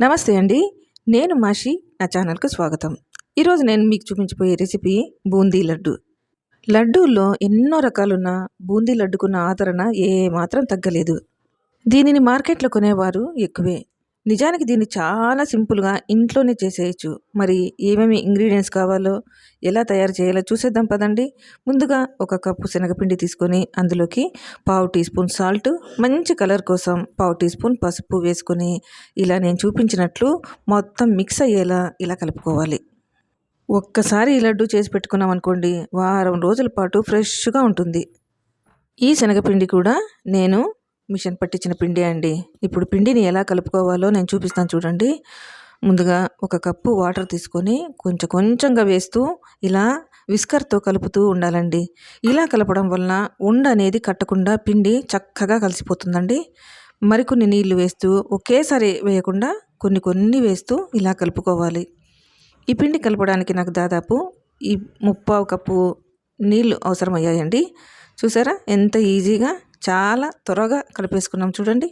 నమస్తే అండి. నేను మాషి. నా ఛానల్కు స్వాగతం. ఈరోజు నేను మీకు చూపించబోయే రెసిపీ బూందీ లడ్డు. లడ్డూల్లో ఎన్నో రకాలున్న బూందీ లడ్డుకున్న ఆదరణ ఏ మాత్రం తగ్గలేదు. దీనిని మార్కెట్లో కొనేవారు ఎక్కువే. నిజానికి దీన్ని చాలా సింపుల్గా ఇంట్లోనే చేసేయచ్చు. మరి ఏమేమి ఇంగ్రీడియంట్స్ కావాలో ఎలా తయారు చేయాలో చూసేద్దాం పదండి. ముందుగా ఒక కప్పు శనగపిండి తీసుకొని అందులోకి పావు టీ స్పూన్ సాల్ట్ మంచి కలర్ కోసం పావు టీ స్పూన్ పసుపు వేసుకొని ఇలా నేను చూపించినట్లు మొత్తం మిక్స్ అయ్యేలా ఇలా కలుపుకోవాలి. ఒక్కసారి ఈ లడ్డు చేసి పెట్టుకున్నాం అనుకోండి వారం రోజుల పాటు ఫ్రెష్గా ఉంటుంది. ఈ శనగపిండి కూడా నేను మిషన్ పట్టించిన పిండి అండి. ఇప్పుడు పిండిని ఎలా కలుపుకోవాలో నేను చూపిస్తాను చూడండి. ముందుగా ఒక కప్పు వాటర్ తీసుకొని కొంచెం కొంచెంగా వేస్తూ ఇలా విస్కర్తో కలుపుతూ ఉండాలండి. ఇలా కలపడం వలన ఉండ అనేది కట్టకుండా పిండి చక్కగా కలిసిపోతుందండి. మరికొన్ని నీళ్ళు వేస్తూ ఒకేసారి వేయకుండా కొన్ని కొన్ని వేస్తూ ఇలా కలుపుకోవాలి. ఈ పిండి కలపడానికి నాకు దాదాపు ఈ ముప్పావు కప్పు నీళ్ళు అవసరమయ్యాయండి. చూసారా? ఎంత ఈజీగా చాలా త్వరగా కలిపేసుకున్నాం. చూడండి.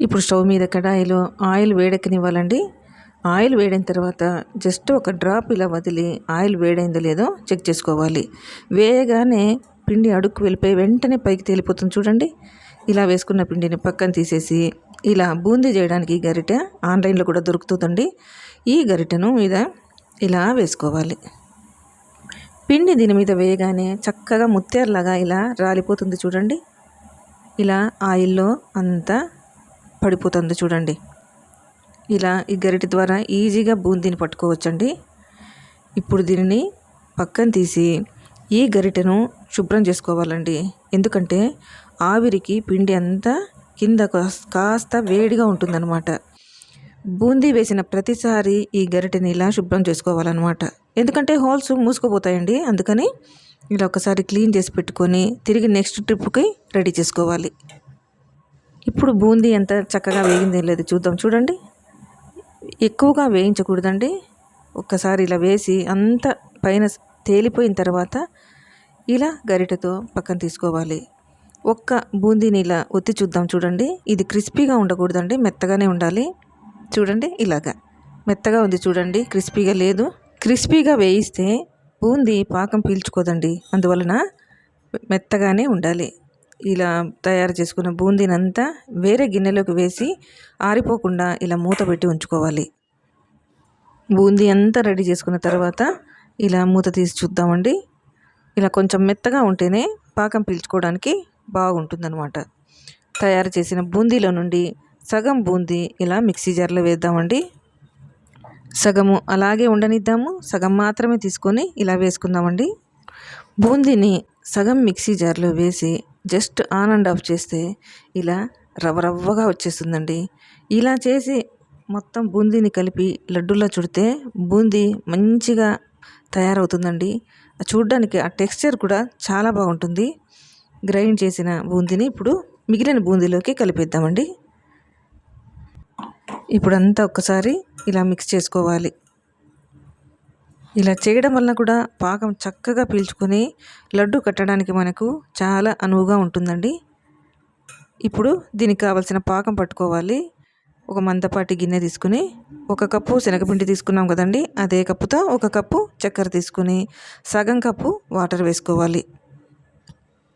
ఇప్పుడు స్టవ్ మీద కడాయిలో ఆయిల్ వేడెక్కనివ్వాలండి. ఆయిల్ వేడైన తర్వాత జస్ట్ ఒక డ్రాప్ ఇలా వదిలి ఆయిల్ వేడైందో లేదో చెక్ చేసుకోవాలి. వేయగానే పిండి అడుక్కు వెళ్ళిపోయి వెంటనే పైకి తేలిపోతుంది చూడండి. ఇలా వేసుకున్న పిండిని పక్కన తీసేసి ఇలా బూందీ చేయడానికి ఈ గరిటె ఆన్లైన్లో కూడా దొరుకుతుందండి. ఈ గరిటెను మీద ఇలా వేసుకోవాలి. పిండి దీని మీద వేయగానే చక్కగా ముత్తేర్లాగా ఇలా రాలిపోతుంది చూడండి. ఇలా ఆయిల్లో అంతా పడిపోతుంది చూడండి. ఇలా ఈ గరిటె ద్వారా ఈజీగా బూందీని పట్టుకోవచ్చండి. ఇప్పుడు దీనిని పక్కన తీసి ఈ గరిటెను శుభ్రం చేసుకోవాలండి. ఎందుకంటే ఆవిరికి పిండి అంతా కింద కాస్త వేడిగా ఉంటుందన్నమాట. బూందీ వేసిన ప్రతిసారి ఈ గరిటెని ఇలా శుభ్రం చేసుకోవాలన్నమాట. ఎందుకంటే హోల్స్ మూసుకుపోతాయండి అందుకని ఇలా ఒకసారి క్లీన్ చేసి పెట్టుకొని తిరిగి నెక్స్ట్ ట్రిప్కి రెడీ చేసుకోవాలి. ఇప్పుడు బూందీ ఎంత చక్కగా వేగింది లేదు చూద్దాం చూడండి. ఎక్కువగా వేయించకూడదండి. ఒక్కసారి ఇలా వేసి అంత పైన తేలిపోయిన తర్వాత ఇలా గరిటెతో పక్కన తీసుకోవాలి. ఒక్క బూందీని ఇలా ఒత్తి చూద్దాం చూడండి. ఇది క్రిస్పీగా ఉండకూడదండి మెత్తగానే ఉండాలి. చూడండి ఇలాగా. మెత్తగా ఉంది చూడండి క్రిస్పీగా లేదు. క్రిస్పీగా వేయిస్తే బూందీ పాకం పీల్చుకోదండి. అందువలన మెత్తగానే ఉండాలి. ఇలా తయారు చేసుకున్న బూందీనంతా వేరే గిన్నెలోకి వేసి ఆరిపోకుండా ఇలా మూత పెట్టి ఉంచుకోవాలి. బూందీ అంతా రెడీ చేసుకున్న తర్వాత ఇలా మూత తీసి చూద్దామండి. ఇలా కొంచెం మెత్తగా ఉంటేనే పాకం పీల్చుకోవడానికి బాగుంటుందన్నమాట. తయారు చేసిన బూందీలో నుండి సగం బూందీ ఇలా మిక్సీ జార్లో వేద్దామండి. సగము అలాగే ఉండనిద్దాము. సగం మాత్రమే తీసుకొని ఇలా వేసుకుందామండి. బూందీని సగం మిక్సీ జార్లో వేసి జస్ట్ ఆన్ అండ్ ఆఫ్ చేస్తే ఇలా రవ్వ రవ్వగా వచ్చేస్తుందండి. ఇలా చేసి మొత్తం బూందీని కలిపి లడ్డూలా చుడితే బూందీ మంచిగా తయారవుతుందండి. చూడ్డానికి ఆ టెక్స్చర్ కూడా చాలా బాగుంటుంది. గ్రైండ్ చేసిన బూందీని ఇప్పుడు మిగిలిన బూందీలోకి కలిపేద్దామండి. ఇప్పుడు అంతా ఒక్కసారి ఇలా మిక్స్ చేసుకోవాలి. ఇలా చేయడం వలన కూడా పాకం చక్కగా పీల్చుకొని లడ్డు కట్టడానికి మనకు చాలా అనువుగా ఉంటుందండి. ఇప్పుడు దీనికి కావాల్సిన పాకం పట్టుకోవాలి. ఒక మందపాటి గిన్నె తీసుకుని ఒక కప్పు శనగపిండి తీసుకున్నాం కదండి. అదే కప్పుతో ఒక కప్పు చక్కెర తీసుకుని సగం కప్పు వాటర్ వేసుకోవాలి.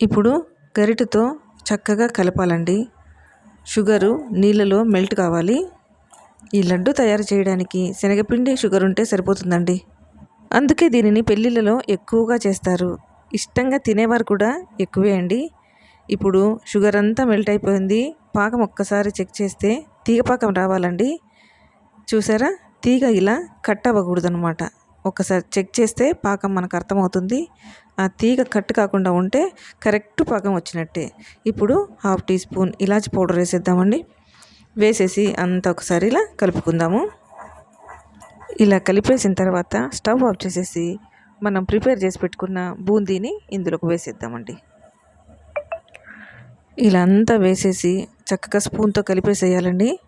ఇప్పుడు గరిటెతో చక్కగా కలపాలండి. షుగరు నీళ్ళలో మెల్ట్ కావాలి. ఈ లడ్డు తయారు చేయడానికి శనగపిండి షుగర్ ఉంటే సరిపోతుందండి. అందుకే దీనిని పెళ్ళిళ్ళలో ఎక్కువగా చేస్తారు. ఇష్టంగా తినేవారు కూడా ఎక్కువే అండి. ఇప్పుడు షుగర్ అంతా మెల్ట్ అయిపోయింది. పాకం ఒక్కసారి చెక్ చేస్తే తీగ పాకం రావాలండి. చూసారా? తీగ ఇలా కట్ అవ్వకూడదనమాట ఒకసారి చెక్ చేస్తే పాకం మనకు అర్థమవుతుంది. ఆ తీగ కట్ కాకుండా ఉంటే కరెక్ట్ పాకం వచ్చినట్టే. ఇప్పుడు హాఫ్ టీ స్పూన్ ఇలాచి పౌడర్ వేసేద్దామండి. వేసేసి అంతా ఒకసారి ఇలా కలుపుకుందాము. ఇలా కలిపేసిన తర్వాత స్టవ్ ఆఫ్ చేసేసి మనం ప్రిపేర్ చేసి పెట్టుకున్న బూందీని ఇందులోకి వేసేద్దామండి. ఇలా అంతా వేసేసి చక్కగా స్పూన్తో కలిపేసేయాలండి.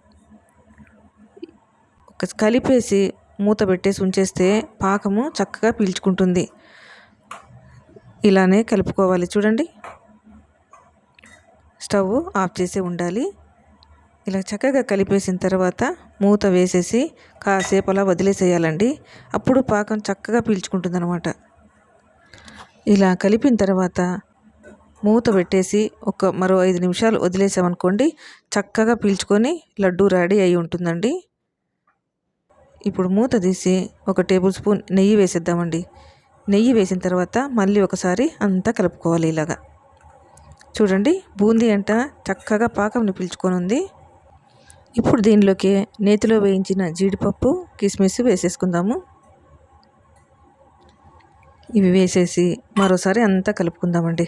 కలిపేసి మూత పెట్టేసి ఉంచేస్తే పాకము చక్కగా పీల్చుకుంటుంది. ఇలానే కలుపుకోవాలి. చూడండి. స్టవ్ ఆఫ్ చేసి ఉండాలి. ఇలా చక్కగా కలిపేసిన తర్వాత మూత వేసేసి కాసేపు అలా వదిలేసేయాలండి. అప్పుడు పాకం చక్కగా పీల్చుకుంటుంది అనమాట ఇలా కలిపిన తర్వాత మూత పెట్టేసి ఒక మరో ఐదు నిమిషాలు వదిలేసామనుకోండి చక్కగా పీల్చుకొని లడ్డు రెడీ అయి ఉంటుందండి. ఇప్పుడు మూత తీసి ఒక టేబుల్ స్పూన్ నెయ్యి వేసేద్దామండి. నెయ్యి వేసిన తర్వాత మళ్ళీ ఒకసారి అంతా కలుపుకోవాలి ఇలాగా. చూడండి బూందీ అంట చక్కగా పాకంని పీల్చుకొని ఉంది ఇప్పుడు దీనిలోకి నేతిలో వేయించిన జీడిపప్పు కిస్మిస్ వేసేసుకుందాము. ఇవి వేసేసి మరోసారి అంతా కలుపుకుందామండి.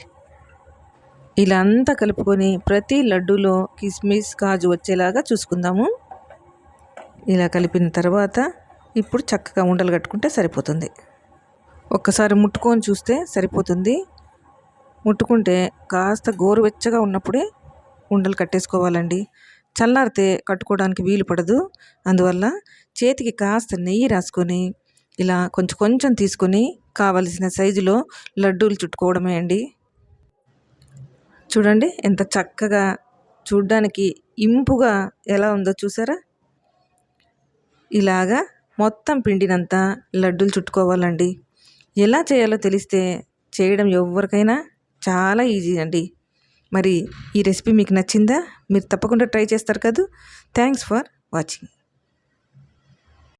ఇలా అంతా కలుపుకొని ప్రతి లడ్డూలో కిస్మిస్ కాజు వచ్చేలాగా చూసుకుందాము. ఇలా కలిపిన తర్వాత ఇప్పుడు చక్కగా ఉండలు కట్టుకుంటే సరిపోతుంది. ఒక్కసారి ముట్టుకొని చూస్తే సరిపోతుంది. ముట్టుకుంటే కాస్త గోరువెచ్చగా ఉన్నప్పుడే ఉండలు కట్టేసుకోవాలండి. చల్లారితే కట్టుకోవడానికి వీలు పడదు. అందువల్ల చేతికి కాస్త నెయ్యి రాసుకొని ఇలా కొంచెం కొంచెం తీసుకొని కావలసిన సైజులో లడ్డూలు చుట్టుకోవడమే అండి. చూడండి ఎంత చక్కగా చూడ్డానికి ఇంపుగా ఎలా ఉందో చూసారా? ఇలాగా మొత్తం పిండినంతా లడ్డూలు చుట్టుకోవాలండి. ఎలా చేయాలో తెలిస్తే చేయడం ఎవరికైనా చాలా ఈజీ అండి. మరి ఈ రెసిపీ మీకు నచ్చిందా? మీరు తప్పకుండా ట్రై చేస్తారు కదా. Thanks for watching.